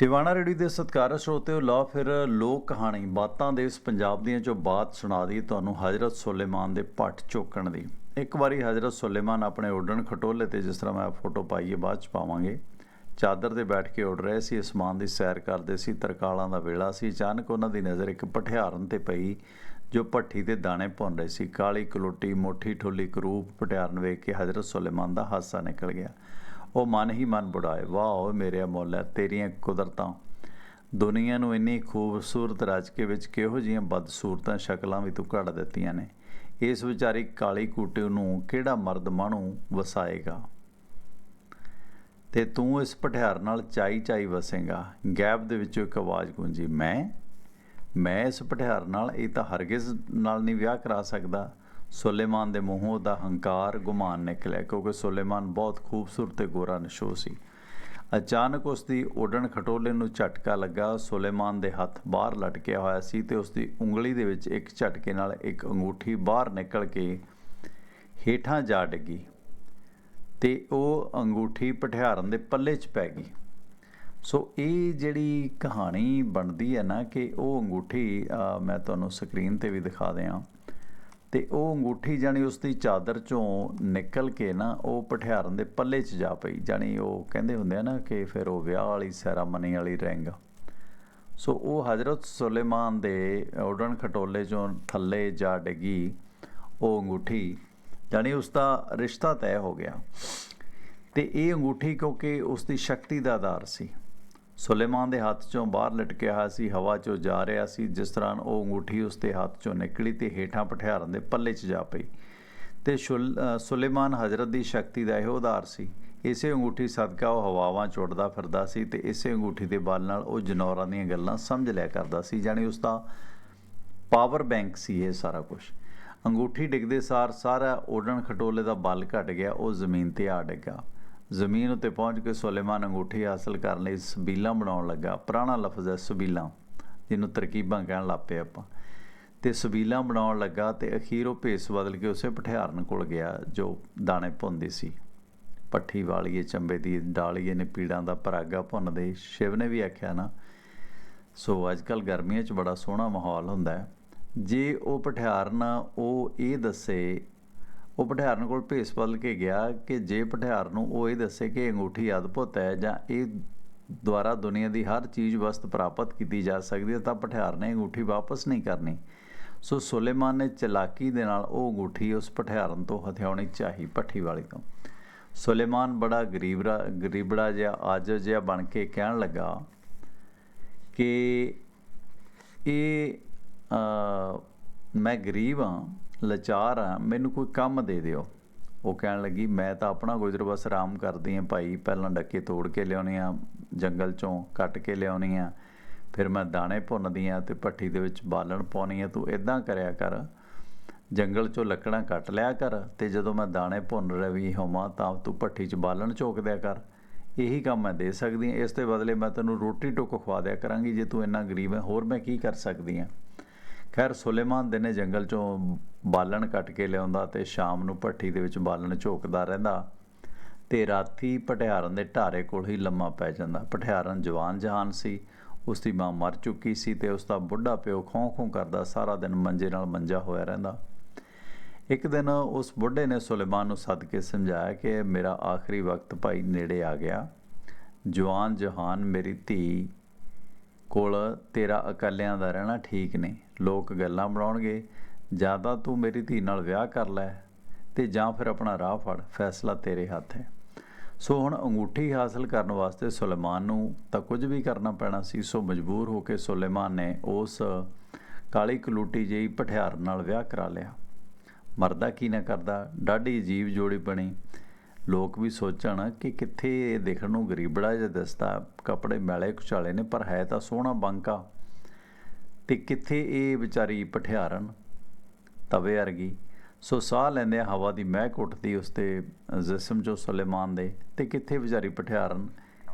Tiwana ready ਦੇ ਸਤਿਕਾਰ ਸਰੋਤਿਓ ਲਓ ਫਿਰ ਲੋਕ ਕਹਾਣੀ, ਬਾਤਾਂ ਦੇ ਇਸ ਪੰਜਾਬ ਦੀਆਂ ਜੋ ਬਾਤ ਸੁਣਾ ਦੀ ਤੁਹਾਨੂੰ ਹਜ਼ਰਤ ਸੁਲੇਮਾਨ ਦੇ ਪੱਟ ਚੋਕਣ ਦੀ। ਇੱਕ ਵਾਰੀ ਹਜ਼ਰਤ ਸੁਲੇਮਾਨ ਆਪਣੇ ਉੱਡਣ ਖਟੋਲੇ ਤੇ ਜਿਸ ਤਰ੍ਹਾਂ ਮੈਂ ਫੋਟੋ ਪਾਈਏ ਬਾਅਦ ਚ ਪਾਵਾਂਗੇ। ਚਾਦਰ ਤੇ ਬੈਠ ਕੇ ਉੱਡ ਰਹੇ ਸੀ ਅਸਮਾਨ ਦੀ ਸੈਰ ਕਰਦੇ ਸੀ, ਤਰਕਾਲਾਂ ਦਾ ਵੇਲਾ ਸੀ। ਅਚਾਨਕ ਉਹਨਾਂ ਦੀ ਨਜ਼ਰ ਇੱਕ ਪਠਿਆਰਨ ਤੇ ਪਈ, ਜੋ ਭੱਠੀ 'ਤੇ ਦਾਣੇ ਭੁੰਨ ਰਹੀ ਸੀ। ਕਾਲੀ, ਕਲੋਟੀ, ਮੋਠੀ, ਠੋਲੀ, ਕਰੂਪ, ਪਟਿਆਰਨ ਵੇਖ ਕੇ ਹਜ਼ਰਤ ਸੁਲੇਮਾਨ ਦਾ ਹਾਸਾ ਨਿਕਲ ਗਿਆ। ਉਹ ਮਨ ਹੀ ਮਨ ਬੁੜਾਏ, ਵਾਹ ਓਏ ਮੇਰੇ ਮੌਲਾ ਤੇਰੀਆਂ ਕੁਦਰਤਾਂ। ਦੁਨੀਆ ਨੂੰ ਇੰਨੀ ਖੂਬਸੂਰਤ ਰਚ ਕੇ ਵਿੱਚ ਕਿਹੋ ਜੀਆਂ ਬਦਸੂਰਤਾਂ ਸ਼ਕਲਾਂ ਵੀ ਤੂੰ ਘੜ ਦਿੱਤੀਆਂ ਨੇ। ਇਸ ਵਿਚਾਰੀ ਕਾਲੀ ਕੂਟੇ ਨੂੰ ਕਿਹੜਾ ਮਰਦ ਮਾਣੂ ਵਸਾਏਗਾ? ਤੇ ਤੂੰ ਇਸ ਪਠਿਆਰ ਨਾਲ ਚਾਈ ਚਾਈ ਵਸੇਗਾ। ਗੈਬ ਦੇ ਵਿੱਚੋਂ ਇੱਕ ਆਵਾਜ਼ ਗੂੰਜੀ, ਮੈਂ? ਮੈਂ ਇਸ ਪਠਿਆਰ ਨਾਲ ਇਹ ਤਾਂ ਹਰਗਿਜ਼ ਨਾਲ ਨਹੀਂ ਵਿਆਹ ਕਰਾ ਸਕਦਾ। ਸੁਲੇਮਾਨ ਦੇ ਮੂੰਹੋਂ ਦਾ ਹੰਕਾਰ ਗੁਮਾਨ ਨਿਕਲਿਆ, ਕਿਉਂਕਿ ਸੁਲੇਮਾਨ ਬਹੁਤ ਖੂਬਸੂਰਤ ਤੇ ਗੋਰਾ ਨਸ਼ੋ ਸੀ। ਅਚਾਨਕ ਉਸ ਦੀ ਉਡਣ ਖਟੋਲੇ ਨੂੰ ਝਟਕਾ ਲੱਗਾ, ਸੁਲੇਮਾਨ ਦੇ ਹੱਥ ਬਾਹਰ ਲਟਕਿਆ ਹੋਇਆ ਸੀ ਤੇ ਉਸ ਦੀ ਉਂਗਲੀ ਦੇ ਵਿੱਚ ਇੱਕ ਝਟਕੇ ਨਾਲ ਇੱਕ ਅੰਗੂਠੀ ਬਾਹਰ ਨਿਕਲ ਕੇ ਹੇਠਾਂ ਜਾ ਡਿੱਗੀ ਤੇ ਉਹ ਅੰਗੂਠੀ ਪਠਿਆਰਨ ਦੇ ਪੱਲੇ 'ਚ ਪੈ ਗਈ। ਸੋ ਇਹ ਜਿਹੜੀ ਕਹਾਣੀ ਬਣਦੀ ਹੈ ਨਾ ਕਿ ਉਹ ਅੰਗੂਠੀ ਮੈਂ ਤੁਹਾਨੂੰ ਸਕਰੀਨ ਤੇ ਵੀ ਦਿਖਾ ਦਿਆਂ। ਤੇ ਉਹ ਅੰਗੂਠੀ ਜਾਨੀ ਉਸ ਦੀ ਚਾਦਰ ਚੋਂ ਨਿਕਲ ਕੇ ਨਾ ਉਹ ਪਠਿਆਰਨ ਦੇ ਪੱਲੇ 'ਚ ਜਾ ਪਈ ਜਾਨੀ ਉਹ ਕਹਿੰਦੇ ਹੁੰਦੇ ਆ ਨਾ ਕਿ ਫਿਰ ਉਹ ਵਿਆਹ ਵਾਲੀ ਸੈਰਾਮਨੀ ਵਾਲੀ ਰਿੰਗ। ਸੋ ਉਹ ਹਜ਼ਰਤ ਸੁਲੇਮਾਨ ਦੇ ਉਡਣ ਖਟੋਲੇ ਚੋਂ ਥੱਲੇ ਜਾ ਡਿੱਗੀ ਉਹ ਅੰਗੂਠੀ ਜਾਨੀ ਉਸ ਦਾ ਰਿਸ਼ਤਾ ਤੈਅ ਹੋ ਗਿਆ। ਤੇ ਇਹ ਅੰਗੂਠੀ ਕਿਉਂਕਿ ਉਸ ਦੀ ਸ਼ਕਤੀ ਦਾ ਆਧਾਰ ਸੀ। ਸੁਲੇਮਾਨ ਦੇ ਹੱਥ ਚੋਂ ਬਾਹਰ ਲਟਕਿਆ ਹੋਇਆ ਸੀ, ਹਵਾ ਚੋਂ ਜਾ ਰਿਹਾ ਸੀ, ਜਿਸ ਤਰ੍ਹਾਂ ਉਹ ਅੰਗੂਠੀ ਉਸਦੇ ਹੱਥ ਚੋਂ ਨਿਕਲੀ ਤੇ ਹੇਠਾਂ ਪਠਿਆਰਾਂ ਦੇ ਪੱਲੇ 'ਚ ਜਾ ਪਈ। ਤੇ ਸ਼ੁਲ- ਸੁਲੇਮਾਨ ਹਜ਼ਰਤ ਦੀ ਸ਼ਕਤੀ ਦਾ ਇਹੋ ਉਦਾਰ ਸੀ। ਇਸੇ ਅੰਗੂਠੀ ਸਦਕਾ ਉਹ ਹਵਾਵਾਂ 'ਚ ਉੱਡਦਾ ਫਿਰਦਾ ਸੀ ਤੇ ਇਸੇ ਅੰਗੂਠੀ ਦੇ ਬਲ ਨਾਲ ਉਹ ਜਨੌਰਾਂ ਦੀਆਂ ਗੱਲਾਂ ਸਮਝ ਲਿਆ ਕਰਦਾ ਸੀ ਜਾਣੀ ਉਸ ਦਾ ਪਾਵਰ ਬੈਂਕ ਸੀ ਇਹ ਸਾਰਾ ਕੁਝ ਅੰਗੂਠੀ ਡਿੱਗਦੇ ਸਾਰ ਸਾਰਾ ਉਡਣ ਖਟੋਲੇ ਦਾ ਬਲ ਘਟ ਗਿਆ, ਉਹ ਜ਼ਮੀਨ ਤੇ ਆ ਡਿੱਗਾ। ਜ਼ਮੀਨ ਉੱਤੇ ਪਹੁੰਚ ਕੇ ਸੁਲੇਮਾਨ ਅੰਗੂਠੀ ਹਾਸਲ ਕਰਨ ਲਈ ਸਬੀਲਾਂ ਬਣਾਉਣ ਲੱਗਾ। ਪੁਰਾਣਾ ਲਫ਼ਜ਼ ਹੈ ਸਬੀਲਾਂ, ਜਿਹਨੂੰ ਤਰਕੀਬਾਂ ਕਹਿਣ ਲੱਗ ਪਏ ਆਪਾਂ। ਤੇ ਸਬੀਲਾਂ ਬਣਾਉਣ ਲੱਗਾ ਤੇ ਅਖੀਰ ਉਹ ਭੇਸ ਬਦਲ ਕੇ ਉਸੇ ਪਠਿਆਰਨ ਕੋਲ ਗਿਆ, ਜੋ ਦਾਣੇ ਭੁੰਨਦੀ ਸੀ। ਪੱਠੀ ਵਾਲੀਏ, ਚੰਬੇ ਦੀ ਡਾਲੀਏ ਨੇ ਪੀੜਾਂ ਦਾ ਪਰਾਗਾ ਭੁੰਨਦੇ। ਸ਼ਿਵ ਨੇ ਵੀ ਆਖਿਆ ਨਾ, ਸੋ ਅੱਜ ਕੱਲ ਗਰਮੀਆਂ 'ਚ ਬੜਾ ਸੋਹਣਾ ਮਾਹੌਲ ਹੁੰਦਾ ਹੈ। ਜੇ ਉਹ ਪਠਿਆਰਨ ਉਹ ਇਹ ਦੱਸੇ ਉਹ ਪਠਿਆਰਨ ਕੋਲ ਭੇਸ ਬਦਲ ਕੇ ਗਿਆ ਕਿ ਜੇ ਪਠਿਆਰ ਨੂੰ ਉਹ ਇਹ ਦੱਸੇ ਕਿ ਅੰਗੂਠੀ ਅਦਭੁਤ ਹੈ ਜਾਂ ਇਹ ਦੁਆਰਾ ਦੁਨੀਆ ਦੀ ਹਰ ਚੀਜ਼ ਵਸਤ ਪ੍ਰਾਪਤ ਕੀਤੀ ਜਾ ਸਕਦੀ ਹੈ, ਤਾਂ ਪਠਿਆਰ ਨੇ ਅੰਗੂਠੀ ਵਾਪਸ ਨਹੀਂ ਕਰਨੀ। ਸੋ ਸੁਲੇਮਾਨ ਨੇ ਚਲਾਕੀ ਦੇ ਨਾਲ ਉਹ ਅੰਗੂਠੀ ਉਸ ਪਠਿਆਰਨ ਤੋਂ ਹਥਿਆਉਣੀ ਚਾਹੀ ਪੱਠੀ ਵਾਲੀ ਤੋਂ। ਸੁਲੇਮਾਨ ਬੜਾ ਗਰੀਬਰਾ ਗਰੀਬੜਾ ਜਿਹਾ, ਆਜਜ਼ ਜਿਹਾ ਬਣ ਕੇ ਕਹਿਣ ਲੱਗਾ ਕਿ ਇਹ ਮੈਂ ਗਰੀਬ ਹਾਂ ਲਾਚਾਰ ਹਾਂ ਮੈਨੂੰ ਕੋਈ ਕੰਮ ਦੇ ਦਿਓ। ਉਹ ਕਹਿਣ ਲੱਗੀ, ਮੈਂ ਤਾਂ ਆਪਣਾ ਗੁਜ਼ਰ ਬਸ ਆਰਾਮ ਕਰਦੀ ਹਾਂ ਭਾਈ, ਪਹਿਲਾਂ ਡੱਕੇ ਤੋੜ ਕੇ ਲਿਆਉਣੀ ਆ, ਜੰਗਲ ਚੋਂ ਕੱਟ ਕੇ ਲਿਆਉਣੀ ਆ। ਫਿਰ ਮੈਂ ਦਾਣੇ ਭੁੰਨਦੀ ਆ ਤੇ ਭੱਠੀ ਦੇ ਵਿੱਚ ਬਾਲਣ ਪਾਉਣੀ ਆ, ਤੂੰ ਇਦਾਂ ਕਰਿਆ ਕਰ। ਜੰਗਲ ਚੋਂ ਲੱਕੜਾਂ ਕੱਟ ਲਿਆ ਕਰ ਤੇ ਜਦੋਂ ਮੈਂ ਦਾਣੇ ਭੁੰਨ ਰਹੀ ਹੋਵਾਂ ਤਾਂ ਤੂੰ ਭੱਠੀ 'ਚ ਬਾਲਣ ਝੋਕ ਦਿਆ ਕਰ। ਇਹੀ ਕੰਮ ਮੈਂ ਦੇ ਸਕਦੀ ਹਾਂ। ਇਸ ਦੇ ਬਦਲੇ ਮੈਂ ਤੈਨੂੰ ਰੋਟੀ ਟੁੱਕ ਖਵਾ ਦਿਆ ਕਰਾਂਗੀ, ਜੇ ਤੂੰ ਇੰਨਾ ਗਰੀਬ ਹੈ, ਹੋਰ ਮੈਂ ਕੀ ਕਰ ਸਕਦੀ ਹਾਂ? ਖੈਰ ਸੁਲੇਮਾਨ ਦਿਨੇ ਜੰਗਲ ਚੋਂ ਬਾਲਣ ਕੱਟ ਕੇ ਲਿਆਉਂਦਾ ਤੇ ਸ਼ਾਮ ਨੂੰ ਭੱਠੀ ਦੇ ਵਿੱਚ ਬਾਲਣ ਝੋਕਦਾ ਰਹਿੰਦਾ ਤੇ ਰਾਤੀ ਪਟਿਆਰਨ ਦੇ ਢਾਰੇ ਕੋਲ ਹੀ ਲੰਮਾ ਪੈ ਜਾਂਦਾ। ਪਠਿਆਰਨ ਜਵਾਨ ਜਹਾਨ ਸੀ ਉਸ ਦੀ ਮਾਂ ਮਰ ਚੁੱਕੀ ਸੀ ਤੇ ਉਸ ਦਾ ਬੁੱਢਾ ਪਿਓ ਖੋਂ ਖੋਂ ਕਰਦਾ ਸਾਰਾ ਦਿਨ ਮੰਜੇ ਨਾਲ ਮੰਜਾ ਹੋਇਆ ਰਹਿੰਦਾ। ਇੱਕ ਦਿਨ ਉਸ ਬੁੱਢੇ ਨੇ ਸੁਲੇਮਾਨ ਨੂੰ ਸੱਦ ਕੇ ਸਮਝਾਇਆ ਕਿ ਮੇਰਾ ਆਖਰੀ ਵਕਤ ਭਾਈ ਨੇੜੇ ਆ ਗਿਆ। ਜਵਾਨ ਜਹਾਨ ਮੇਰੀ ਧੀ ਕੋਲ ਤੇਰਾ ਇਕੱਲਿਆਂ ਦਾ ਰਹਿਣਾ ਠੀਕ ਨਹੀਂ। ਲੋਕ ਗੱਲਾਂ ਬਣਾਉਣਗੇ, ਜਾਂ ਤਾਂ ਤੂੰ ਮੇਰੀ ਧੀ ਨਾਲ ਵਿਆਹ ਕਰ ਲੈ ਤੇ ਜਾਂ ਫਿਰ ਆਪਣਾ ਰਾਹ ਫੜ, ਫੈਸਲਾ ਤੇਰੇ ਹੱਥ ਹੈ। ਸੋ ਹੁਣ ਅੰਗੂਠੀ ਹਾਸਲ ਕਰਨ ਵਾਸਤੇ ਸੁਲੇਮਾਨ ਨੂੰ ਤਾਂ ਕੁਝ ਵੀ ਕਰਨਾ ਪੈਣਾ ਸੀ, ਸੋ ਮਜਬੂਰ ਹੋ ਕੇ ਸੁਲੇਮਾਨ ਨੇ ਉਸ ਕਾਲੀ ਕਲੂਟੀ ਜਿਹੀ ਪਠਿਆਰ ਨਾਲ ਵਿਆਹ ਕਰਾ ਲਿਆ। ਮਰਦਾ ਕੀ ਨਾ ਕਰਦਾ, ਡਾਢੀ ਅਜੀਬ ਜੋੜੀ ਬਣੀ। ਲੋਕ ਵੀ ਸੋਚਣ ਕਿ ਕਿੱਥੇ ਇਹ ਦੇਖਣ ਨੂੰ ਗਰੀਬੜਾ ਜਿਹਾ ਦਿਸਦਾ, ਕੱਪੜੇ ਮੈਲੇ ਕੁਚਾਲੇ ਨੇ, ਪਰ ਹੈ ਤਾਂ ਸੋਹਣਾ ਬੰਕਾ। ਤੇ ਕਿੱਥੇ ਇਹ ਵਿਚਾਰੀ ਪਠਿਆਰਨ, ਤਵੇ ਵਰਗੀ। ਸੋ ਸਾਹ ਲੈਂਦੇ ਹਵਾ ਦੀ ਮਹਿਕ ਉੱਠਦੀ ਉਸ ਤੇ, ਜਿਸਮ ਜੋ ਸੁਲੇਮਾਨ ਦੇ। ਤੇ ਕਿੱਥੇ ਵਿਚਾਰੀ ਪਠਿਆਰਨ,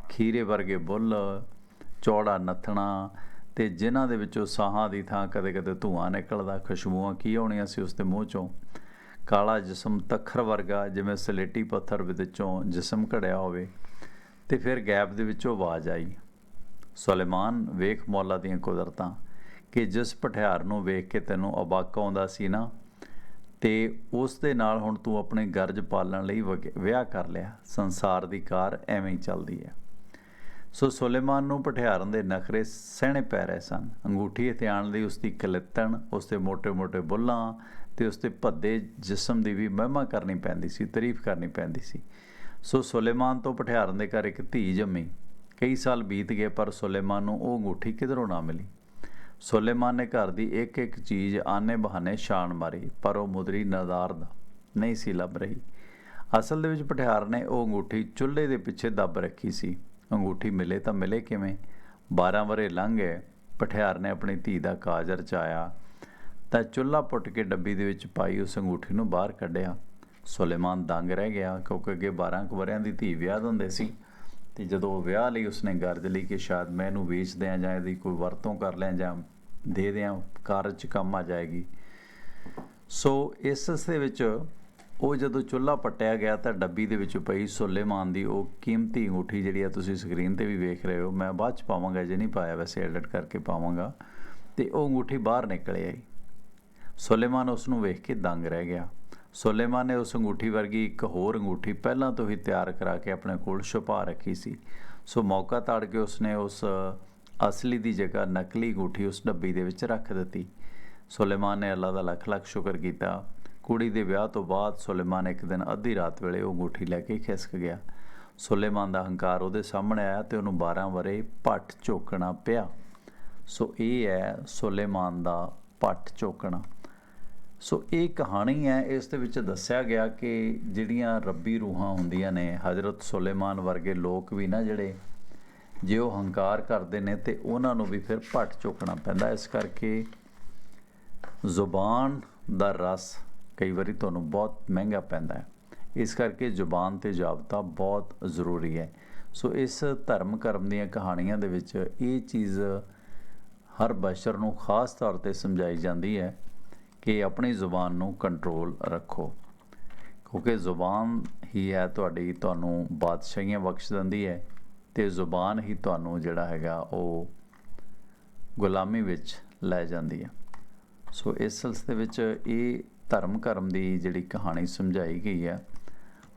ਖੀਰੇ ਵਰਗੇ ਬੁੱਲ, ਚੌੜਾ ਨੱਥਣਾ, ਤੇ ਜਿਨ੍ਹਾਂ ਦੇ ਵਿੱਚੋਂ ਸਾਹਾਂ ਦੀ ਥਾਂ ਕਦੇ-ਕਦੇ ਧੂਆਂ ਨਿਕਲਦਾ, ਖੁਸ਼ਬੂਆਂ ਕੀ ਆਉਣੀਆਂ ਸੀ ਉਸ ਦੇ ਮੂੰਹ ਚੋਂ। ਕਾਲਾ ਜਿਸਮ ਤਖਰ ਵਰਗਾ, ਜਿਵੇਂ ਸਲੇਟੀ ਪੱਥਰ ਵਿੱਚੋਂ ਜਿਸਮ ਘੜਿਆ ਹੋਵੇ, ਤੇ ਫਿਰ ਗੈਪ ਦੇ ਵਿੱਚੋਂ ਆਵਾਜ਼ ਆਈ, ਸੁਲੇਮਾਨ, ਵੇਖ ਮੌਲਾ ਦੀਆਂ ਕੁਦਰਤਾਂ, ਕਿ ਜਿਸ ਪਠਿਆਰ ਨੂੰ ਵੇਖ ਕੇ ਤੈਨੂੰ ਅਬਾਕਾ ਆਉਂਦਾ ਸੀ ਨਾ, ਤੇ ਉਸ ਦੇ ਨਾਲ ਹੁਣ ਤੂੰ ਆਪਣੇ ਗਰਜ ਪਾਲਣ ਲਈ ਵਿਆਹ ਕਰ ਲਿਆ, ਸੰਸਾਰ ਦੀ ਕਾਰ ਐਵੇਂ ਹੀ ਚੱਲਦੀ ਹੈ। ਸੋ ਸੁਲੇਮਾਨ ਨੂੰ ਪਠਿਆਰਨ ਦੇ ਨਖਰੇ ਸਹਿਣੇ ਪੈ ਰਹੇ ਸਨ। ਅੰਗੂਠੀ ਹਥਿਆਣ ਲਈ ਉਸ ਦੀ ਕਲਿੱਤਣ ਉਸ ਦੇ ਮੋٹے-ਮੋٹے ਬੁੱਲਾਂ ਤੇ ਉਸ ਦੇ ਭੱਦੇ ਜਿਸਮ ਦੀ ਵੀ ਮਹਿਮਾ ਕਰਨੀ ਪੈਂਦੀ ਸੀ, ਤਾਰੀਫ ਕਰਨੀ ਪੈਂਦੀ ਸੀ। ਸੋ ਸੁਲੇਮਾਨ ਤੋਂ ਪਠਿਆਰਨ ਦੇ ਘਰ ਇੱਕ ਧੀ ਜੰਮੀ। ਕਈ ਸਾਲ ਬੀਤ ਗਏ, ਪਰ ਸੁਲੇਮਾਨ ਨੂੰ ਉਹ ਅੰਗੂਠੀ ਕਿਧਰੋਂ ਨਾ ਮਿਲੀ। ਸੁਲੇਮਾਨ ਨੇ ਘਰ ਦੀ ਇੱਕ ਇੱਕ ਚੀਜ਼ ਆਨੇ ਬਹਾਨੇ ਛਾਣ ਮਾਰੀ, ਪਰ ਉਹ ਮੁਦਰੀ ਨਜ਼ਾਰ ਦਾ ਨਹੀਂ ਸੀ ਲੱਭ ਰਹੀ। ਅਸਲ ਦੇ ਵਿੱਚ ਪਠਿਆਰ ਨੇ ਉਹ ਅੰਗੂਠੀ ਚੁੱਲ੍ਹੇ ਦੇ ਪਿੱਛੇ ਦੱਬ ਰੱਖੀ ਸੀ। ਅੰਗੂਠੀ ਮਿਲੇ ਤਾਂ ਮਿਲੇ ਕਿਵੇਂ? 12 ਵਰੇ ਲੰਘ ਗਏ, ਪਠਿਆਰ ਨੇ ਆਪਣੀ ਧੀ ਦਾ ਕਾਜ ਰਚਾਇਆ ਤਾਂ ਚੁੱਲ੍ਹਾ ਪੁੱਟ ਕੇ ਡੱਬੀ ਦੇ ਵਿੱਚ ਪਾਈ ਉਸ ਅੰਗੂਠੀ ਨੂੰ ਬਾਹਰ ਕੱਢਿਆ। ਸੁਲੇਮਾਨ ਦੰਗ ਰਹਿ ਗਿਆ ਕਿਉਂਕਿ ਅੱਗੇ 12 ਕੁ ਵਰਿਆਂ ਦੀ ਧੀ ਵਿਆਹ ਹੁੰਦੇ ਸੀ ਤੇ ਜਦੋਂ ਉਹ ਵਿਆਹ ਲਈ ਉਸਨੇ ਗਰਜ ਲਈ ਕਿ ਸ਼ਾਇਦ ਮੈਂ ਇਹਨੂੰ ਵੇਚ ਦਿਆਂ ਜਾਂ ਇਹਦੀ ਕੋਈ ਵਰਤੋਂ ਕਰ ਲਿਆ ਜਾਂ ਦੇ ਦਿਆਂ, ਕਾਰਜ 'ਚ ਕੰਮ ਆ ਜਾਏਗੀ। ਸੋ ਇਸ ਦੇ ਵਿੱਚ ਉਹ ਜਦੋਂ ਚੁੱਲ੍ਹਾ ਪੱਟਿਆ ਗਿਆ ਤਾਂ ਡੱਬੀ ਦੇ ਵਿੱਚ ਪਈ ਸੁਲੇਮਾਨ ਦੀ ਉਹ ਕੀਮਤੀ ਅੰਗੂਠੀ ਜਿਹੜੀ ਆ ਤੁਸੀਂ ਸਕਰੀਨ ਤੇ ਵੀ ਵੇਖ ਰਹੇ ਹੋ, ਮੈਂ ਬਾਅਦ ਚ ਪਾਵਾਂਗਾ, ਜੇ ਨਹੀਂ ਪਾਇਆ ਵੈਸੇ ਐਡਿਟ ਕਰਕੇ ਪਾਵਾਂਗਾ। ਤੇ ਉਹ ਅੰਗੂਠੀ ਬਾਹਰ ਨਿਕਲ ਆਈ। ਸੁਲੇਮਾਨ ਉਸ ਨੂੰ ਵੇਖ ਕੇ ਦੰਗ ਰਹਿ ਗਿਆ। ਸੁਲੇਮਾਨ ਨੇ ਉਸ ਅੰਗੂਠੀ ਵਰਗੀ ਇੱਕ ਹੋਰ ਅੰਗੂਠੀ ਪਹਿਲਾਂ ਤੋਂ ਹੀ ਤਿਆਰ ਕਰਾ ਕੇ ਆਪਣੇ ਕੋਲ ਛੁਪਾ ਰੱਖੀ ਸੀ। ਸੋ ਮੌਕਾ ਤਾੜ ਕੇ ਉਸਨੇ ਉਸ ਅਸਲੀ ਦੀ ਜਗ੍ਹਾ ਨਕਲੀ ਅੰਗੂਠੀ ਉਸ ਡੱਬੀ ਦੇ ਵਿੱਚ ਰੱਖ ਦਿੱਤੀ। ਸੁਲੇਮਾਨ ਨੇ ਅੱਲਾ ਦਾ ਲੱਖ ਲੱਖ ਸ਼ੁਕਰ ਕੀਤਾ। ਕੁੜੀ ਦੇ ਵਿਆਹ ਤੋਂ ਬਾਅਦ ਸੁਲੇਮਾਨ ਇੱਕ ਦਿਨ ਅੱਧੀ ਰਾਤ ਵੇਲੇ ਉਹ ਅੰਗੂਠੀ ਲੈ ਕੇ ਖਿਸਕ ਗਿਆ। ਸੁਲੇਮਾਨ ਦਾ ਹੰਕਾਰ ਉਹਦੇ ਸਾਹਮਣੇ ਆਇਆ ਤੇ ਉਹਨੂੰ 12 ਵਰੇ ਪੱਟ ਝੋਕਣਾ ਪਿਆ। ਸੋ ਇਹ ਹੈ ਸੁਲੇਮਾਨ ਦਾ ਪੱਟ ਝੋਕਣਾ ਸੋ ਇਹ ਕਹਾਣੀ ਹੈ, ਇਸ ਦੇ ਵਿੱਚ ਦੱਸਿਆ ਗਿਆ ਕਿ ਜਿਹੜੀਆਂ ਰੱਬੀ ਰੂਹਾਂ ਹੁੰਦੀਆਂ ਨੇ, ਹਜ਼ਰਤ ਸੁਲੇਮਾਨ ਵਰਗੇ ਲੋਕ ਵੀ ਨਾ ਜਿਹੜੇ, ਜੇ ਉਹ ਹੰਕਾਰ ਕਰਦੇ ਨੇ ਤੇ ਉਹਨਾਂ ਨੂੰ ਵੀ ਫਿਰ ਭੱਟ ਝੋਕਣਾ ਪੈਂਦਾ। ਇਸ ਕਰਕੇ ਜ਼ੁਬਾਨ ਦਾ ਰਸ ਕਈ ਵਾਰੀ ਤੁਹਾਨੂੰ ਬਹੁਤ ਮਹਿੰਗਾ ਪੈਂਦਾ ਹੈ। ਇਸ ਕਰਕੇ ਜ਼ੁਬਾਨ ਤੇ ਜਾਬਤਾ ਬਹੁਤ ਜ਼ਰੂਰੀ ਹੈ। ਸੋ ਇਸ ਧਰਮ ਕਰਮ ਦੀਆਂ ਕਹਾਣੀਆਂ ਦੇ ਵਿੱਚ ਇਹ ਚੀਜ਼ ਹਰ ਬਸ਼ਰ ਨੂੰ ਖਾਸ ਤੌਰ ਤੇ ਸਮਝਾਈ ਜਾਂਦੀ ਹੈ ਕਿ ਆਪਣੀ ਜ਼ੁਬਾਨ ਨੂੰ ਕੰਟਰੋਲ ਰੱਖੋ। ਕਿਉਂਕਿ ਜ਼ੁਬਾਨ ਹੀ ਹੈ ਤੁਹਾਡੀ, ਤੁਹਾਨੂੰ ਬਾਦਸ਼ਾਹੀਆਂ ਬਖਸ਼ ਦਿੰਦੀ ਹੈ ਤੇ ਜ਼ੁਬਾਨ ਹੀ ਤੁਹਾਨੂੰ ਜਿਹੜਾ ਹੈਗਾ ਉਹ ਗੁਲਾਮੀ ਵਿੱਚ ਲੈ ਜਾਂਦੀ ਹੈ। ਸੋ ਇਸ ਸਿਲਸਿਲੇ ਵਿੱਚ ਇਹ ਧਰਮ ਕਰਮ ਦੀ ਜਿਹੜੀ ਕਹਾਣੀ ਸਮਝਾਈ ਗਈ ਹੈ।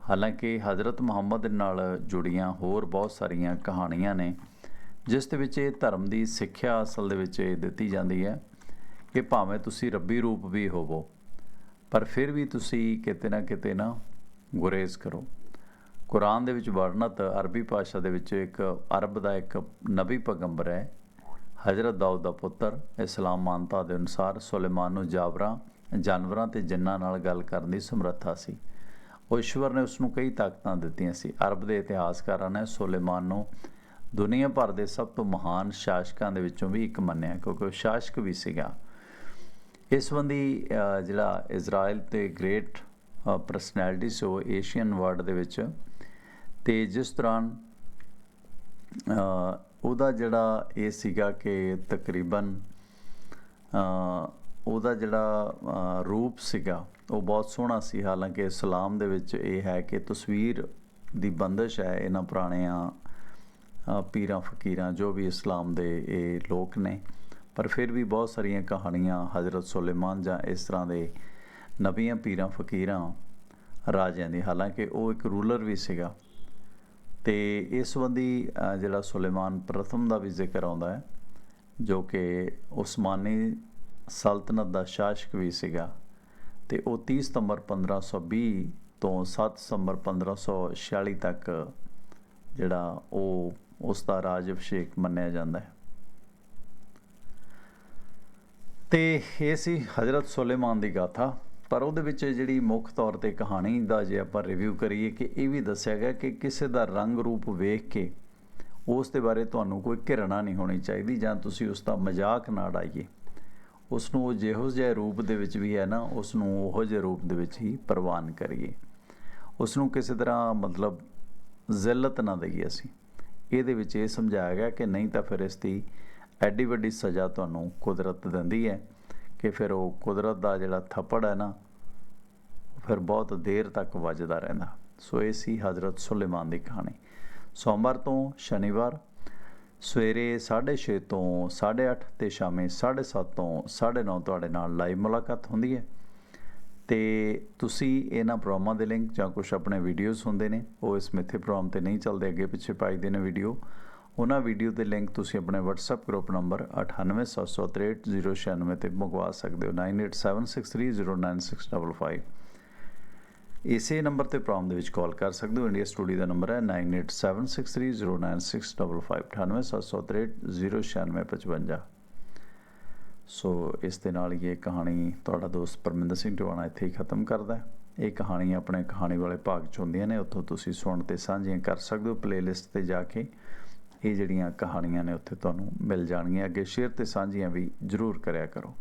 ਹਾਲਾਂਕਿ ਹਜ਼ਰਤ ਮੁਹੰਮਦ ਨਾਲ ਜੁੜੀਆਂ ਹੋਰ ਬਹੁਤ ਸਾਰੀਆਂ ਕਹਾਣੀਆਂ ਨੇ, ਜਿਸ ਦੇ ਵਿੱਚ ਇਹ ਧਰਮ ਦੀ ਸਿੱਖਿਆ ਅਸਲ ਦੇ ਵਿੱਚ ਦਿੱਤੀ ਜਾਂਦੀ ਹੈ। ਕਿ ਭਾਵੇਂ ਤੁਸੀਂ ਰੱਬੀ ਰੂਪ ਵੀ ਹੋਵੋ, ਪਰ ਫਿਰ ਵੀ ਤੁਸੀਂ ਕਿਤੇ ਨਾ ਕਿਤੇ ਨਾ ਗੁਰੇਜ਼ ਕਰੋ। ਕੁਰਾਨ ਦੇ ਵਿੱਚ ਵਰਣਤ ਅਰਬੀ ਭਾਸ਼ਾ ਦੇ ਵਿੱਚ ਇੱਕ ਅਰਬ ਦਾ ਇੱਕ ਨਬੀ ਪੈਗੰਬਰ ਹੈ, ਹਜ਼ਰਤ ਦਾਊਦ ਦਾ ਪੁੱਤਰ। ਇਸਲਾਮ ਮਾਨਤਾ ਦੇ ਅਨੁਸਾਰ ਸੁਲੇਮਾਨ ਨੂੰ ਜਾਬਰਾਂ, ਜਾਨਵਰਾਂ ਤੇ ਜਿੰਨਾਂ ਨਾਲ ਗੱਲ ਕਰਨ ਦੀ ਸਮਰੱਥਾ ਸੀ। ਉਹ ਈਸ਼ਵਰ ਨੇ ਉਸ ਨੂੰ ਕਈ ਤਾਕਤਾਂ ਦਿੱਤੀਆਂ ਸੀ। ਅਰਬ ਦੇ ਇਤਿਹਾਸਕਾਰਾਂ ਨੇ ਸੁਲੇਮਾਨ ਨੂੰ ਦੁਨੀਆ ਭਰ ਦੇ ਸਭ ਤੋਂ ਮਹਾਨ ਸ਼ਾਸਕਾਂ ਦੇ ਵਿੱਚੋਂ ਵੀ ਇੱਕ ਮੰਨਿਆ, ਕਿਉਂਕਿ ਉਹ ਸ਼ਾਸਕ ਵੀ ਸੀਗਾ। ਇਸ ਸੰਬੰਧੀ ਜਿਹੜਾ ਇਜ਼ਰਾਈਲ ਤੇ great personality so Asian world ਦੇ ਵਿੱਚ ਤੇ ਜਿਸ ਦੌਰਾਨ ਉਹਦਾ ਜਿਹੜਾ ਇਹ ਸੀਗਾ ਕਿ ਤਕਰੀਬਨ ਉਹਦਾ ਜਿਹੜਾ ਰੂਪ ਸੀਗਾ, ਉਹ ਬਹੁਤ ਸੋਹਣਾ ਸੀ। ਹਾਲਾਂਕਿ ਇਸਲਾਮ ਦੇ ਵਿੱਚ ਇਹ ਹੈ ਕਿ ਤਸਵੀਰ ਦੀ ਬੰਦਸ਼ ਹੈ ਇਹਨਾਂ ਪੁਰਾਣਿਆਂ ਪੀਰਾਂ, ਫਕੀਰਾਂ, ਜੋ ਵੀ ਇਸਲਾਮ ਦੇ ਇਹ ਲੋਕ ਨੇ। ਪਰ ਫਿਰ ਵੀ ਬਹੁਤ ਸਾਰੀਆਂ ਕਹਾਣੀਆਂ ਹਜ਼ਰਤ ਸੁਲੇਮਾਨ ਜਾਂ ਇਸ ਤਰ੍ਹਾਂ ਦੇ ਨਬੀਆਂ, ਪੀਰਾਂ, ਫਕੀਰਾਂ, ਰਾਜਿਆਂ ਦੀ। ਹਾਲਾਂਕਿ ਉਹ ਇੱਕ ਰੂਲਰ ਵੀ ਸੀਗਾ ਤੇ ਇਸ ਸੰਬੰਧੀ ਜਿਹੜਾ ਸੁਲੇਮਾਨ ਪ੍ਰਥਮ ਦਾ ਵੀ ਜ਼ਿਕਰ ਆਉਂਦਾ ਹੈ, ਜੋ ਕਿ ਉਸਮਾਨੀ ਸਲਤਨਤ ਦਾ ਸ਼ਾਸਕ ਵੀ ਸੀਗਾ ਤੇ ਉਹ 30 ਸਤੰਬਰ 1520 ਤੋਂ 7 ਸਤੰਬਰ 1546 ਤੱਕ ਜਿਹੜਾ ਉਹ ਉਸ ਦਾ ਰਾਜ ਅਭਿਸ਼ੇਕ ਮੰਨਿਆ ਜਾਂਦਾ ਹੈ। ਤੇ ਇਹ ਸੀ ਹਜ਼ਰਤ ਸੁਲੇਮਾਨ ਦੀ ਗਾਥਾ, ਪਰ ਉਹਦੇ ਵਿੱਚ ਜਿਹੜੀ ਮੁੱਖ ਤੌਰ ਤੇ ਕਹਾਣੀ ਦਾ ਜੇ ਆਪਾਂ ਰਿਵਿਊ ਕਰੀਏ ਕਿ ਇਹ ਵੀ ਦੱਸਿਆ ਗਿਆ ਕਿ ਕਿਸੇ ਦਾ ਰੰਗ ਰੂਪ ਵੇਖ ਕੇ ਉਸ ਦੇ ਬਾਰੇ ਤੁਹਾਨੂੰ ਕੋਈ ਘਿਰਣਾ ਨਹੀਂ ਹੋਣੀ ਚਾਹੀਦੀ ਜਾਂ ਤੁਸੀਂ ਉਸ ਦਾ ਮਜ਼ਾਕ ਨਾ ਡਾਈਏ ਉਸ ਨੂੰ ਉਹ ਜਿਹੋ ਜਿਹੇ ਰੂਪ ਦੇ ਵਿੱਚ ਵੀ ਹੈ ਨਾ ਉਸ ਨੂੰ ਉਹੋ ਜਿਹੇ ਰੂਪ ਦੇ ਵਿੱਚ ਹੀ ਪ੍ਰਵਾਨ ਕਰੀਏ। ਉਸ ਨੂੰ ਕਿਸੇ ਤਰ੍ਹਾਂ ਮਤਲਬ ਜ਼ਿਲਤ ਨਾ ਦਈਏ ਅਸੀਂ। ਇਹਦੇ ਵਿੱਚ ਇਹ ਸਮਝਾਇਆ ਗਿਆ ਕਿ ਨਹੀਂ ਤਾਂ ਫਿਰ ਇਸ ਦੀ ਐਡੀ ਵੱਡੀ ਸਜ਼ਾ ਤੁਹਾਨੂੰ ਕੁਦਰਤ ਦਿੰਦੀ ਹੈ ਕਿ ਫਿਰ ਉਹ ਕੁਦਰਤ ਦਾ ਜਿਹੜਾ ਥੱਪੜ ਹੈ ਨਾ, ਉਹ ਫਿਰ ਬਹੁਤ ਦੇਰ ਤੱਕ ਵੱਜਦਾ ਰਹਿੰਦਾ। ਸੋ ਇਹ ਸੀ ਹਜ਼ਰਤ ਸੁਲੇਮਾਨ ਦੀ ਕਹਾਣੀ। ਸੋਮਵਾਰ ਤੋਂ ਸ਼ਨੀਵਾਰ ਸਵੇਰੇ 6:30 ਤੋਂ 8:30 ਤੇ ਸ਼ਾਮੇ 7:30 ਤੋਂ 9:30 ਤੁਹਾਡੇ ਨਾਲ ਲਾਈਵ ਮੁਲਾਕਾਤ ਹੁੰਦੀ ਹੈ। ਤੇ ਤੁਸੀਂ ਇਹਨਾਂ ਪ੍ਰੋਗਰਾਮਾਂ ਦੇ ਲਿੰਕ ਜਾਂ ਕੁਝ ਆਪਣੇ ਵੀਡੀਓਜ਼ ਹੁੰਦੇ ਨੇ, ਉਹ ਇਸ ਮਿੱਥੇ ਪ੍ਰੋਗਰਾਮ ਤੇ ਨਹੀਂ ਚੱਲਦੇ, ਅੱਗੇ ਪਿੱਛੇ ਪਾਈਦੇ ਨੇ ਵੀਡੀਓ। ਉਹਨਾਂ ਵੀਡੀਓ ਦੇ ਲਿੰਕ ਤੁਸੀਂ ਆਪਣੇ WhatsApp ਗਰੁੱਪ ਨੰਬਰ 98763096 ਤੇ ਮੰਗਵਾ ਸਕਦੇ ਹੋ 9876309655 ਇਸੇ ਨੰਬਰ ਤੇ ਪ੍ਰੋਗਰਾਮ ਦੇ ਵਿੱਚ ਕਾਲ ਕਰ ਸਕਦੇ ਹੋ ਇੰਡੀਆ ਸਟੂਡੀਓ ਦਾ ਨੰਬਰ ਹੈ 9876309655 9876309655 ਸੋ ਇਸ ਦੇ ਨਾਲ ਹੀ ਇਹ ਕਹਾਣੀ ਤੁਹਾਡਾ ਦੋਸਤ ਪਰਮਿੰਦਰ ਸਿੰਘ ਟਿਵਾਣਾ ਇੱਥੇ ਹੀ ਖਤਮ ਕਰਦਾ ਹੈ ਇਹ ਕਹਾਣੀ ਆਪਣੇ ਕਹਾਣੀ ਵਾਲੇ ਭਾਗ ਚ ਹੁੰਦੀਆਂ ਨੇ ਉੱਥੋਂ ਤੁਸੀਂ ਸੁਣ ਤੇ ਸਾਂਝੀਆਂ ਕਰ ਸਕਦੇ ਹੋ ਪਲੇਲਿਸਟ ਤੇ ਜਾ ਕੇ ਇਹ ਜਿਹੜੀਆਂ ਕਹਾਣੀਆਂ ਨੇ ਉੱਥੇ ਤੁਹਾਨੂੰ ਮਿਲ ਜਾਣਗੀਆਂ। ਅੱਗੇ ਸ਼ੇਅਰ ਤੇ ਸਾਂਝੀਆਂ ਵੀ ਜ਼ਰੂਰ ਕਰਿਆ ਕਰੋ।